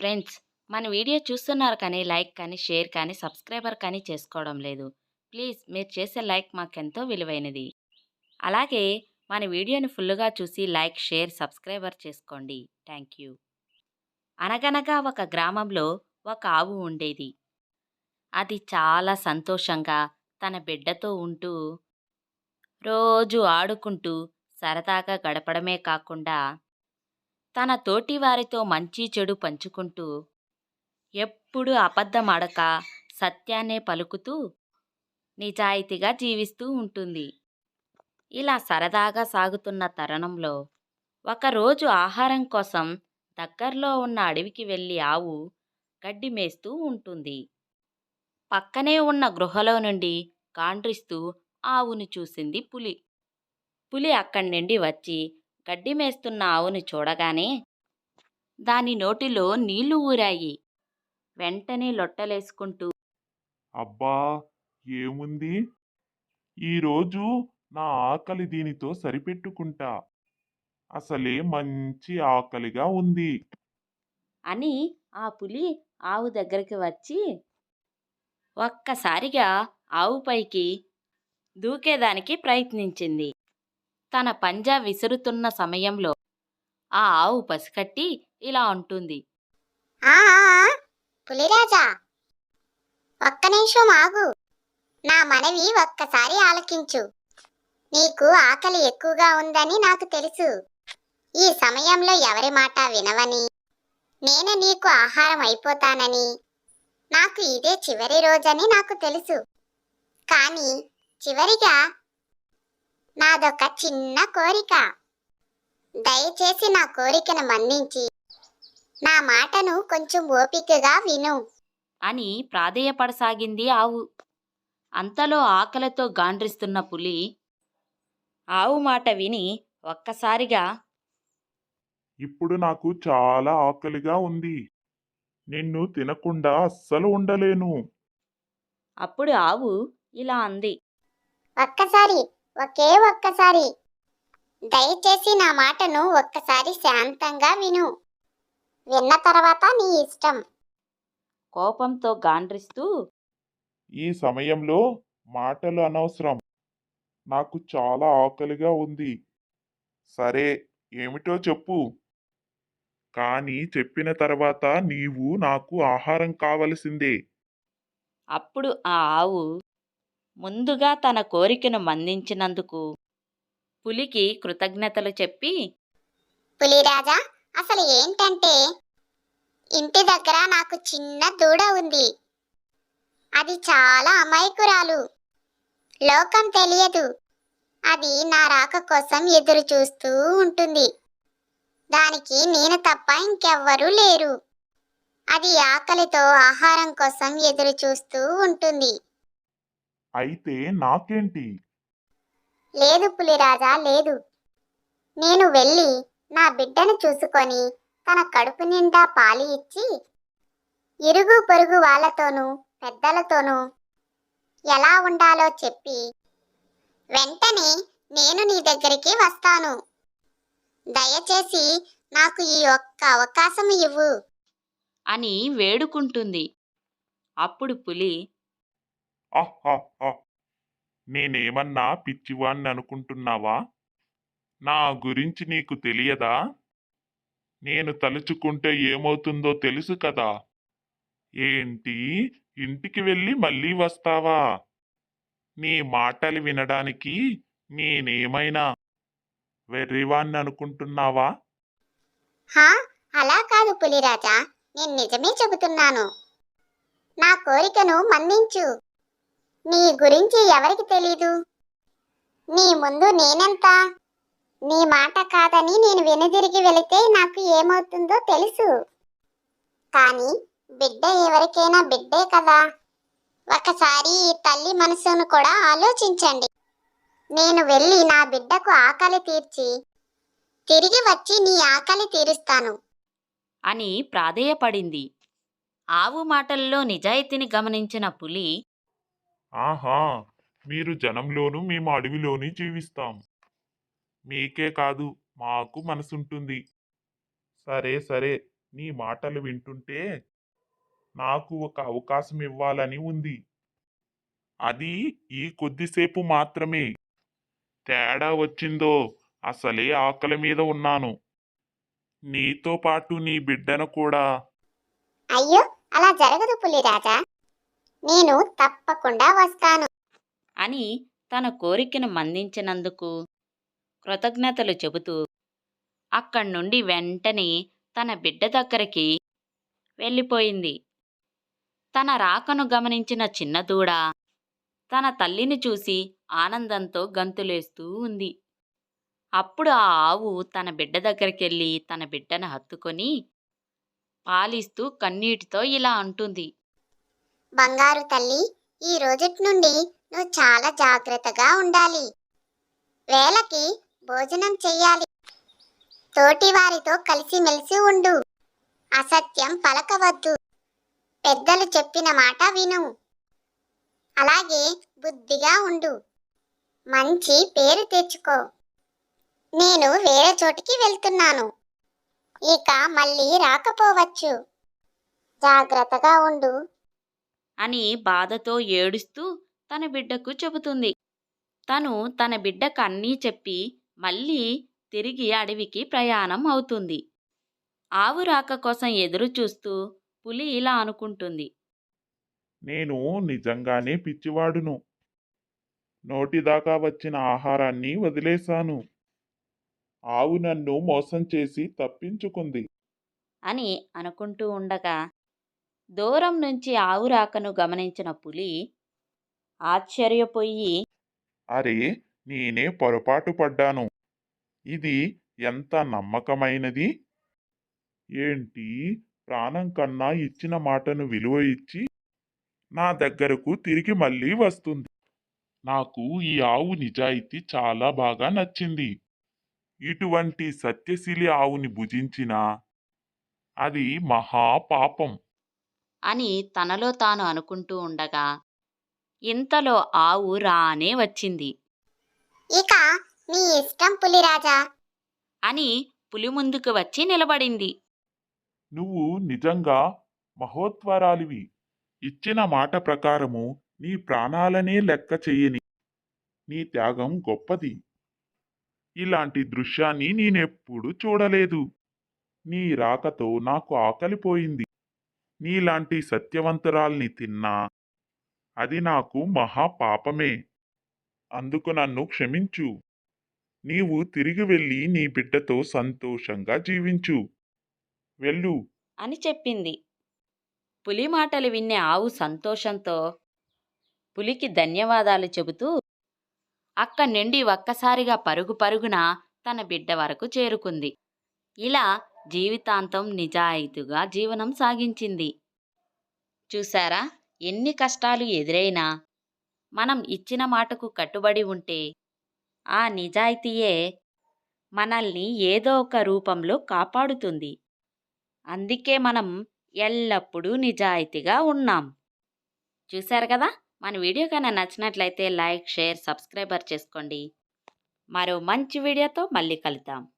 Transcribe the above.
Friends మన video చూస్తున్నారు కానీ లైక్ కానీ షేర్ కానీ సబ్స్క్రైబర్ కానీ చేసుకోవడం లేదు. ప్లీజ్ మీరు చేసే లైక్ మాకెంతో విలువైనది. అలాగే మన వీడియోని ఫుల్లుగా చూసి లైక్ షేర్ సబ్స్క్రైబర్ చేసుకోండి. Thank you. అనగనగా ఒక గ్రామంలో ఒక ఆవు ఉండేది. అది చాలా సంతోషంగా తన బిడ్డతో ఉంటూ రోజు ఆడుకుంటూ సరదాగా గడపడమే కాకుండా తన తోటి వారితో మంచి చెడు పంచుకుంటూ ఎప్పుడు అబద్ధమడక సత్యాన్నే పలుకుతూ నిజాయితీగా జీవిస్తూ ఉంటుంది. ఇలా సరదాగా సాగుతున్న తరుణంలో ఒకరోజు ఆహారం కోసం దగ్గరలో ఉన్న అడవికి వెళ్ళి ఆవు గడ్డి మేస్తూ ఉంటుంది. పక్కనే ఉన్న గృహలో నుండి కాండ్రిస్తూ ఆవును చూసింది పులి. పులి అక్కడి నుండి వచ్చి గడ్డి మేస్తున్న ఆవును చూడగానే దాని నోటిలో నీళ్ళు ఊరాయి. వెంటనే లొట్టలేసుకుంటూ అబ్బా ఏముంది? ఈరోజు నా ఆకలి దీనితో సరిపెట్టుకుంటా. అసలే మంచి ఆకలిగా ఉంది. అని ఆ పులి ఆవు దగ్గరికి వచ్చి ఒక్కసారిగా ఆవు పైకి దూకేదానికి ప్రయత్నించింది. తన పంజా విసురుతున్న సమయంలో ఆ ఆవు పసికట్టి ఇలా అంటుంది. ఆ పులిరాజా ఒక్క నిమిషం ఆగు. నా మనవి ఒక్కసారి ఆలకించు. నీకు ఆకలి ఎక్కువగా ఉందని నాకు తెలుసు. ఈ సమయంలో ఎవరి మాట వినవని నేను నీకు ఆహారం అయిపోతానని నాకు ఇదే చివరి రోజని నాకు తెలుసు. కానీ చివరిగా నాదొక చిన్న కోరిక. దయచేసి నా కోరికను మన్నించి నా మాటను కొంచెం ఓపికగా విను. అని ప్రాధేయపడసాగింది ఆవు. అంతలో ఆకలితో గాండ్రిస్తున్న పులి ఆవు మాట విని ఒక్కసారిగా ఇప్పుడు నాకు చాలా ఆకలిగా ఉంది. నిన్ను తినకుండా అస్సలు ఉండలేను. అప్పుడు ఆవు ఇలా అంది. ఒక్కసారి ఒకే ఒక్కసారి. దయచేసి నా మాటను ఒక్కసారి శాంతంగా విను. విన్న తర్వాత నీ ఇష్టం. కోపంతో గాండ్రిస్తూ ఈ సమయంలో మాటలు అనవసరం. నాకు చాలా ఆకలిగా ఉంది. సరే ఏమిటో చెప్పు. కానీ చెప్పిన తర్వాత నీవు నాకు ఆహారం కావలసిందే. అప్పుడు ఆ ఆవు ముందుగా తన కోరికను మందించినందుకు పులికి కృతజ్ఞతలు చెప్పి పులిరాజా అసలు ఏంటంటే ఇంటి దగ్గర నాకు చిన్న దూడ ఉంది. అది చాలా అమాయకురాలు. లోకం తెలియదు. అది నా రాక కోసం ఎదురు చూస్తూ ఉంటుంది. దానికి నేను తప్ప ఇంకెవ్వరూ లేరు. అది ఆకలితో ఆహారం కోసం ఎదురు చూస్తూ ఉంటుంది. అయితే నాకేంటి? లేదు పులిరాజా లేదు. నేను వెళ్ళి నా బిడ్డను చూసుకొని తన కడుపు నిండా పాలు ఇచ్చి ఇరుగు పొరుగు వాళ్ళతోనూ పెద్దలతోనూ ఎలా ఉండాలో చెప్పి వెంటనే నేను నీ దగ్గరికి వస్తాను. దయచేసి నాకు ఈ ఒక్క అవకాశం ఇవ్వు. అని వేడుకుంటుంది. అప్పుడు పులి. నేనేమన్నా పిచ్చివాణ్ణి అనుకుంటున్నావా? నా గురించి నీకు తెలియదా? నేను తలుచుకుంటే ఏమవుతుందో తెలుసు కదా. ఏంటి? ఇంటికి వెళ్ళి మళ్ళీ వస్తావా? నీ మాటలు వినడానికి నేనేమైనా వెర్రివాణ్ణి అనుకుంటున్నావా? హా అలా కాదు పులిరాజా. నేను నిజమే చెబుతున్నాను. నా కోరికను మన్నించు. నీ గురించి ఎవరికి తెలీదు? నీ ముందు నేనెంత? నీ మాట కాదని నేను వెనుదిరిగి వెళితే నాకు ఏమవుతుందో తెలుసు. కానీ బిడ్డ ఎవరికైనా బిడ్డే కదా. ఒకసారి ఈ తల్లి మనసును కూడా ఆలోచించండి. నేను వెళ్ళి నా బిడ్డకు ఆకలి తీర్చి తిరిగి వచ్చి నీ ఆకలి తీరుస్తాను. అని ప్రాధేయపడింది. ఆవు మాటల్లో నిజాయితీని గమనించిన పులి ఆహా మీరు జనంలోనూ మేము అడవిలోని జీవిస్తాం. మీకే కాదు మాకు మనసుంటుంది. సరే సరే నీ మాటలు వింటుంటే నాకు ఒక అవకాశం ఇవ్వాలని ఉంది. అది ఈ కొద్దిసేపు మాత్రమే. తేడా వచ్చిందో అసలే ఆకలి మీద ఉన్నాను. నీతో పాటు నీ బిడ్డను కూడా. అయ్యో అలా జరగదు పులిరాజా. నేను తప్పకుండా వస్తాను. అని తన కోరికను మందించినందుకు కృతజ్ఞతలు చెబుతూ అక్కడి నుండి వెంటనే తన బిడ్డ దగ్గరికి వెళ్ళిపోయింది. తన రాకను గమనించిన చిన్న దూడ తన తల్లిని చూసి ఆనందంతో గంతులేస్తూ ఉంది. అప్పుడు ఆ ఆవు తన బిడ్డ దగ్గరికెళ్ళి తన బిడ్డను హత్తుకొని పాలిస్తూ కన్నీటితో ఇలా అంటుంది. బంగారు తల్లి ఈ రోజుటి నుండి నువ్వు చాలా జాగ్రత్తగా ఉండాలి. వేళకి భోజనం చెయ్యాలి. తోటి వారితో కలిసిమెలిసి ఉండు. అసత్యం పలకవద్దు. పెద్దలు చెప్పిన మాట విను. అలాగే బుద్ధిగా ఉండు. మంచి పేరు తెచ్చుకో. నేను వేరే చోటికి వెళ్తున్నాను. ఇక మళ్ళీ రాకపోవచ్చు. జాగ్రత్తగా ఉండు. అని బాధతో ఏడుస్తూ తన బిడ్డకు చెబుతుంది. తను తన బిడ్డకు అన్నీ చెప్పి మళ్ళీ తిరిగి అడవికి ప్రయాణం అవుతుంది. ఆవు రాక కోసం ఎదురు చూస్తూ పులి ఇలా అనుకుంటుంది. నేను నిజంగానే పిచ్చివాడును. నోటిదాకా వచ్చిన ఆహారాన్ని వదిలేశాను. ఆవు నన్ను మోసం చేసి తప్పించుకుంది. అని అనుకుంటూ ఉండగా దూరం నుంచి ఆవు రాకను గమనించిన పులి ఆశ్చర్యపోయి అరే నేనే పొరపాటు పడ్డాను. ఇది ఎంత నమ్మకమైనది? ఏంటి ప్రాణం కన్నా ఇచ్చిన మాటను విలువ ఇచ్చి నా దగ్గరకు తిరిగి మళ్ళీ వస్తుంది? నాకు ఈ ఆవు నిజాయితీ చాలా బాగా నచ్చింది. ఇటువంటి సత్యశీలి ఆవుని భుజించినా అది మహాపాపం. అని తనలో తాను అనుకుంటూ ఉండగా ఇంతలో ఆవు రానే వచ్చింది. ఇక నీ ఇష్టం పులిరాజా. అని పులి ముందుకు వచ్చి నిలబడింది. నువ్వు నిజంగా మహోత్వరాలివి. ఇచ్చిన మాట ప్రకారము నీ ప్రాణాలనే లెక్క చెయ్యని నీ త్యాగం గొప్పది. ఇలాంటి దృశ్యాన్ని నేనెప్పుడు చూడలేదు. నీ రాకతో నాకు ఆకలిపోయింది. నీలాంటి సత్యవంతురాల్ని తిన్నా అది నాకు మహాపాపమే. అందుకు నన్ను క్షమించు. నీవు తిరిగి వెళ్ళి నీ బిడ్డతో సంతోషంగా జీవించు. వెళ్ళు. అని చెప్పింది. పులి మాటలు విన్నే ఆవు సంతోషంతో పులికి ధన్యవాదాలు చెబుతూ అక్కడి నుండి ఒక్కసారిగా పరుగు పరుగున తన బిడ్డ వరకు చేరుకుంది. ఇలా జీవితాంతం నిజాయితీగా జీవనం సాగించింది. చూసారా ఎన్ని కష్టాలు ఎదురైనా మనం ఇచ్చిన మాటకు కట్టుబడి ఉంటే ఆ నిజాయితీయే మనల్ని ఏదో ఒక రూపంలో కాపాడుతుంది. అందుకే మనం ఎల్లప్పుడూ నిజాయితీగా ఉన్నాం. చూశారు కదా? మన వీడియో కన్నా నచ్చినట్లయితే లైక్ షేర్ సబ్స్క్రైబర్ చేసుకోండి. మరో మంచి వీడియోతో మళ్ళీ కలుద్దాం.